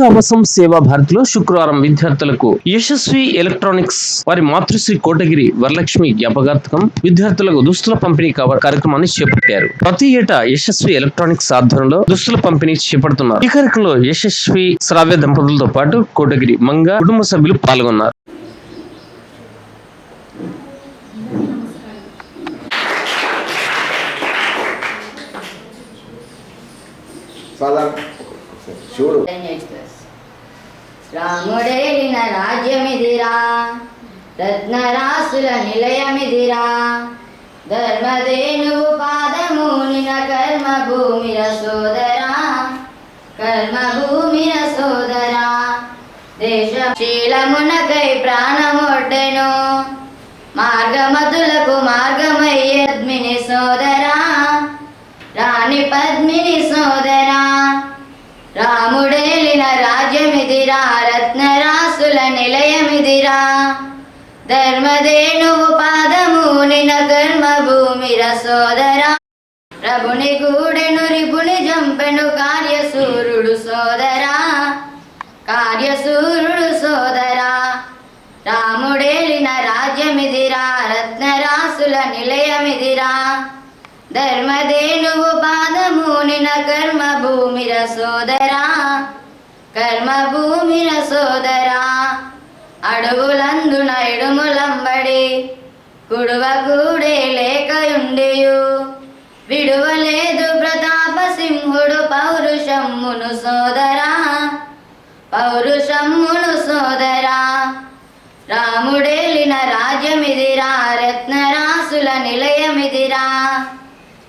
జాతీయ సేవా భారతిలో శుక్రవారం విద్యార్థులకు యశస్వి ఎలక్ట్రానిక్స్ వారి మాతృశ్రీ కోటగిరి వరలక్ష్మి జ్ఞాపకార్థకం విద్యార్థులకు దుస్తుల పంపిణీ కార్యక్రమాన్ని చేపట్టారు. ప్రతి ఏటా యశస్వి ఎలక్ట్రానిక్స్ ఆధ్వర్యంలో దుస్తుల పంపిణీ చేపడుతున్నారు. ఈ కార్యక్రమంలో యశస్వి శ్రావ్య దంపతులతో పాటు కోటగిరి మంగ కుటుంబ సభ్యులు పాల్గొన్నారు. సాధారణ చూడు. రాముడేలిన రాజ్యమిదిరా రత్నరాశుల నిలయమిదిరా. ధర్మధేనువు పాదమూనిన కర్మ భూమిర సోదరా కర్మ భూమిర సోదరా. దేశశీలమునకై ప్రాణమొడ్డెను మార్గమతులకు మార్గమయ్యద్మిని సోదరా. రాణి నిలయమిదిరా పాదము నిన కర్మ భూమిరా సోదరా. ప్రభుని గూడెను రిపుని జంపెను కార్యసూరుడు సోదరా. కార్యసూరుడు సోదరా రాముడేలిన రాజ్యమిదిరా రత్నరాసుల నిలయమిదిరా. ధర్మధేనువు పాదమూనిన కర్మ భూమిర సోదరా. కర్మ భూమిర సోదరా. అడుగులందున ఇడుములంబడి కుడువ కూడే లేకయుండియు. విడువలేదు ప్రతాప సింహుడు పౌరుషమ్మును సోదరా. పౌరుషమ్మును సోదరా. రాముడేలిన రాజ్యమిదిరా రత్నరాసుల నిలయమిదిరా.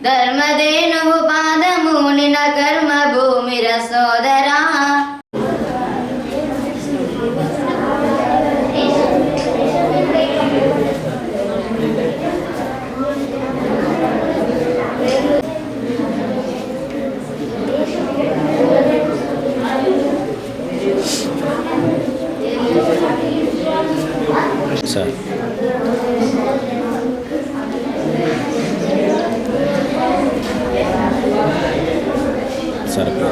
ధర్మదేనువు పాదమునిన కర్మ భూమిర సోదరా. Certo. Certo.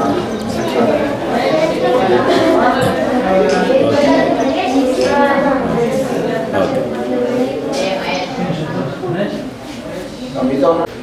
Okay. Okay.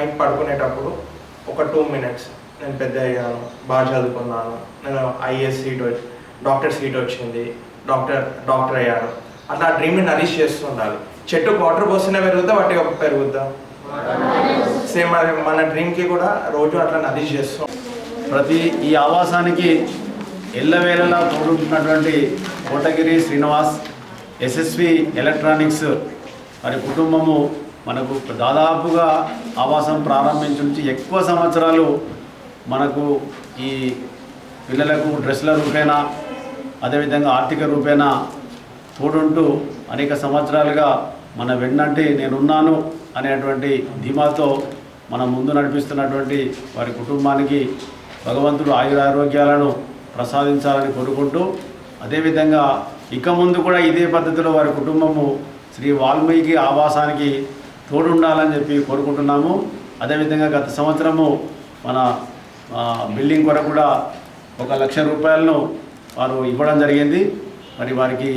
Night పడుకునేటప్పుడు ఒక టూ మినిట్స్ నేను పెద్ద అయ్యాను బాగా చదువుకున్నాను నేను ఐఏఎస్ సీట్ వచ్చి డాక్టర్ సీట్ వచ్చింది డాక్టర్ డాక్టర్ అయ్యాను. అట్లా ఆ డ్రీమ్ని నరిష్ చేస్తూ ఉండాలి చెట్టు వాటర్ పోస్తేనే పెరుగుతా వాటి పెరుగుద్దా? సేమ్ మన డ్రీమ్కి కూడా రోజు అట్లా నరిష్ చేస్తాం. ప్రతి ఈ ఆవాసానికి ఎల్లవేళలా తోడుతున్నటువంటి కోటగిరి శ్రీనివాస్ ఎస్ఎస్వి ఎలక్ట్రానిక్స్ వారి కుటుంబము మనకు దాదాపుగా ఆవాసం ప్రారంభించి నుంచి ఎక్కువ సంవత్సరాలు మనకు ఈ పిల్లలకు డ్రెస్ల రూపేణా అదేవిధంగా ఆర్థిక రూపేణా తోడుంటూ అనేక సంవత్సరాలుగా మన వెన్నంటే నేనున్నాను అనేటువంటి ధీమాతో మన ముందు నడిపిస్తున్నటువంటి వారి కుటుంబానికి భగవంతుడు ఆయురారోగ్యాలను ప్రసాదించాలని కోరుకుంటూ అదేవిధంగా ఇక ముందు కూడా ఇదే పద్ధతిలో వారి కుటుంబము శ్రీ వాల్మీకి ఆవాసానికి తోడుండాలని చెప్పి కోరుకుంటున్నాము. అదేవిధంగా గత సంవత్సరము మన బిల్డింగ్ కొరకు కూడా ఒక లక్ష రూపాయలను వారు ఇవ్వడం జరిగింది. మరి వారికి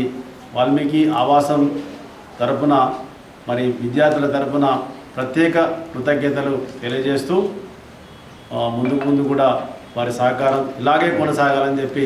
వాల్మీకి ఆవాసం తరపున మరి విద్యార్థుల తరపున ప్రత్యేక కృతజ్ఞతలు తెలియజేస్తూ ముందు ముందు కూడా వారి సహకారం ఇలాగే కొనసాగాలని చెప్పి